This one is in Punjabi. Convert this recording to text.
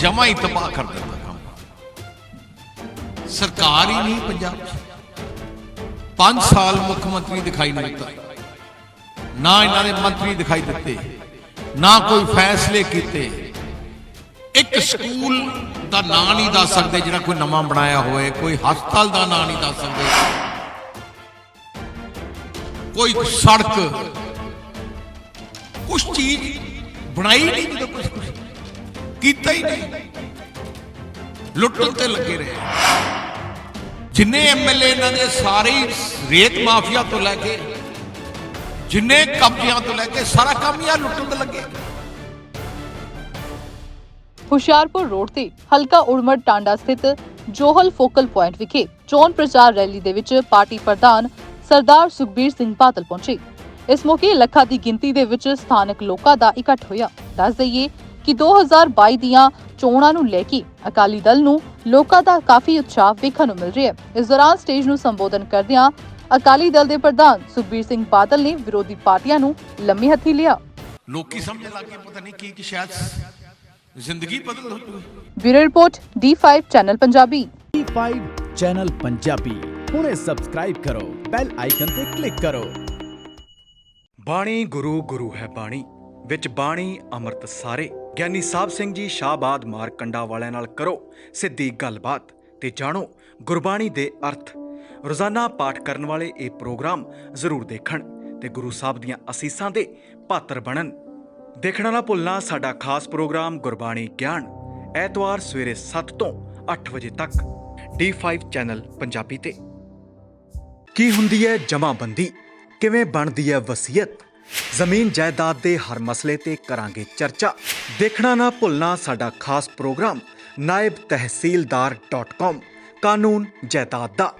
ਜਮਾ ਹੀ ਤਬਾਹ ਕਰ ਦਿੱਤਾ ਕੰਮ। ਸਰਕਾਰ ਹੀ ਨਹੀਂ ਪੰਜਾਬ 'ਚ। 5 ਸਾਲ ਮੁੱਖ ਮੰਤਰੀ ਦਿਖਾਈ ਨਹੀਂ ਦਿੱਤਾ। ਨਾ ਇਹਨਾਂ ਦੇ ਮੰਤਰੀ ਦਿਖਾਈ ਦਿੱਤੇ, ਨਾ ਕੋਈ ਫੈਸਲੇ ਕੀਤੇ। ਇੱਕ ਸਕੂਲ ਦਾ ਨਾਂ ਨਹੀਂ ਦੱਸ ਸਕਦੇ ਜਿਹੜਾ ਕੋਈ ਨਵਾਂ ਬਣਾਇਆ ਹੋਵੇ, ਕੋਈ ਹਸਪਤਾਲ ਦਾ ਨਾਂ ਨਹੀਂ ਦੱਸ ਸਕਦੇ। ਕੋਈ ਸੜਕ, ਕੁਛ ਚੀਜ਼ ਬਣਾਈ ਨਹੀਂ ਜਦੋਂ ਕੁਛ ਕੀਤਾ ਹੀ ਨਹੀਂ। ਲੁੱਟਣ ਤੇ ਲੱਗੇ ਰਹੇ। ਜਿੰਨੇ ਐਮਐਲਏ ਇਹਨਾਂ ਦੇ ਸਾਰੇ ਰੇਤ ਮਾਫੀਆ ਤੋਂ ਲੈ ਕੇ, ਜਿੰਨੇ ਕਬਜ਼ਿਆਂ ਤੋਂ ਲੈ ਕੇ ਸਾਰਾ ਕੰਮ ਹੀ ਆ ਲੁੱਟਣ ਤੇ ਲੱਗੇ। ਹੁਸ਼ਿਆਰਪੁਰ ਰੋਡ ਤੇ ਹਲਕਾ ਉੜਮੜ ਟਾਂਡਾ ਸਥਿਤ ਜੋਹਲ ਫੋਕਲ ਪੁਆਇੰਟ ਵਿਖੇ ਚੋਣ ਪ੍ਰਚਾਰ ਰੈਲੀ ਦੇ ਵਿੱਚ ਪਾਰਟੀ ਪ੍ਰਧਾਨ ਸਰਦਾਰ ਸੁਖਬੀਰ ਸਿੰਘ ਬਾਦਲ ਪਹੁੰਚੇ। ਇਸ ਮੌਕੇ ਲੱਖਾਂ ਦੀ ਗਿਣਤੀ ਦੇ ਵਿੱਚ ਸਥਾਨਕ ਲੋਕਾਂ ਦਾ ਇਕੱਠ ਹੋਇਆ। ਦੱਸ ਦਈਏ ਕਿ 2022 ਦੀਆਂ ਚੋਣਾਂ ਨੂੰ ਲੈ ਕੇ ਅਕਾਲੀ ਦਲ ਨੂੰ ਲੋਕਾਂ ਦਾ ਕਾਫੀ ਉਤਸ਼ਾਹ ਵੇਖਣ ਨੂੰ ਮਿਲ ਰਿਹਾ ਹੈ। ਇਸ ਦੌਰਾਨ ਸਟੇਜ ਨੂੰ ਸੰਬੋਧਨ ਕਰਦਿਆਂ ਅਕਾਲੀ ਦਲ ਦੇ ਪ੍ਰਧਾਨ ਸੁਖਬੀਰ ਸਿੰਘ ਬਾਦਲ ਨੇ ਵਿਰੋਧੀ ਪਾਰਟੀਆਂ ਨੂੰ ਲੰਮੀ ਹੱਥੀ ਲਿਆ। ਲੋਕੀ ਸਮਝਣ ਲੱਗ ਗਏ ਪਤਾ ਨਹੀਂ ਕੀ ਕਿ ਸ਼ਾਇਦ ਜ਼ਿੰਦਗੀ ਬਦਲ ਹੋ ਜੂਗੀ bureau report D5 channel Punjabi. E5 channel Punjabi. ਹੁਣੇ ਸਬਸਕ੍ਰਾਈਬ ਕਰੋ ਬੈਲ ਆਈਕਨ ਤੇ ਕਲਿੱਕ ਕਰੋ। ਬਾਣੀ ਗੁਰੂ ਗੁਰੂ ਹੈ ਬਾਣੀ ਵਿੱਚ ਬਾਣੀ ਅੰਮ੍ਰਿਤ ਸਾਰੇ। ਗਿਆਨੀ ਸਾਹਿਬ ਸਿੰਘ ਜੀ ਸ਼ਾਹਬਾਦ ਮਾਰਕੰਡਾ ਵਾਲਿਆਂ ਨਾਲ ਕਰੋ ਸਿੱਧੀ ਗੱਲਬਾਤ ਤੇ ਜਾਣੋ ਗੁਰਬਾਣੀ ਦੇ ਅਰਥ। ਰੋਜ਼ਾਨਾ ਪਾਠ ਕਰਨ ਵਾਲੇ ਇਹ ਪ੍ਰੋਗਰਾਮ ਜ਼ਰੂਰ ਦੇਖਣ ਤੇ ਗੁਰੂ ਸਾਹਿਬ ਦੀਆਂ ਅਸੀਸਾਂ ਦੇ ਪਾਤਰ ਬਣਨ। ਦੇਖਣਾ ਨਾ ਭੁੱਲਣਾ ਸਾਡਾ ਖਾਸ ਪ੍ਰੋਗਰਾਮ ਗੁਰਬਾਣੀ ਗਿਆਨ, ਐਤਵਾਰ ਸਵੇਰੇ 7 ਤੋਂ 8 ਵਜੇ ਤੱਕ। D5 ਚੈਨਲ ਪੰਜਾਬੀ ਤੇ। ਕੀ ਹੁੰਦੀ ਹੈ ਜਮਾਬੰਦੀ? ਕਿਵੇਂ ਬਣਦੀ ਹੈ ਵਸੀਅਤ? ਜ਼ਮੀਨ ਜਾਇਦਾਦ ਦੇ ਹਰ ਮਸਲੇ ਤੇ ਕਰਾਂਗੇ ਚਰਚਾ। ਦੇਖਣਾ ਨਾ ਭੁੱਲਣਾ ਸਾਡਾ ਖਾਸ ਪ੍ਰੋਗਰਾਮ, ਨਾਇਬ ਤਹਿਸੀਲਦਾਰ.com ਕਾਨੂੰਨ ਜਾਇਦਾਦ ਦਾ।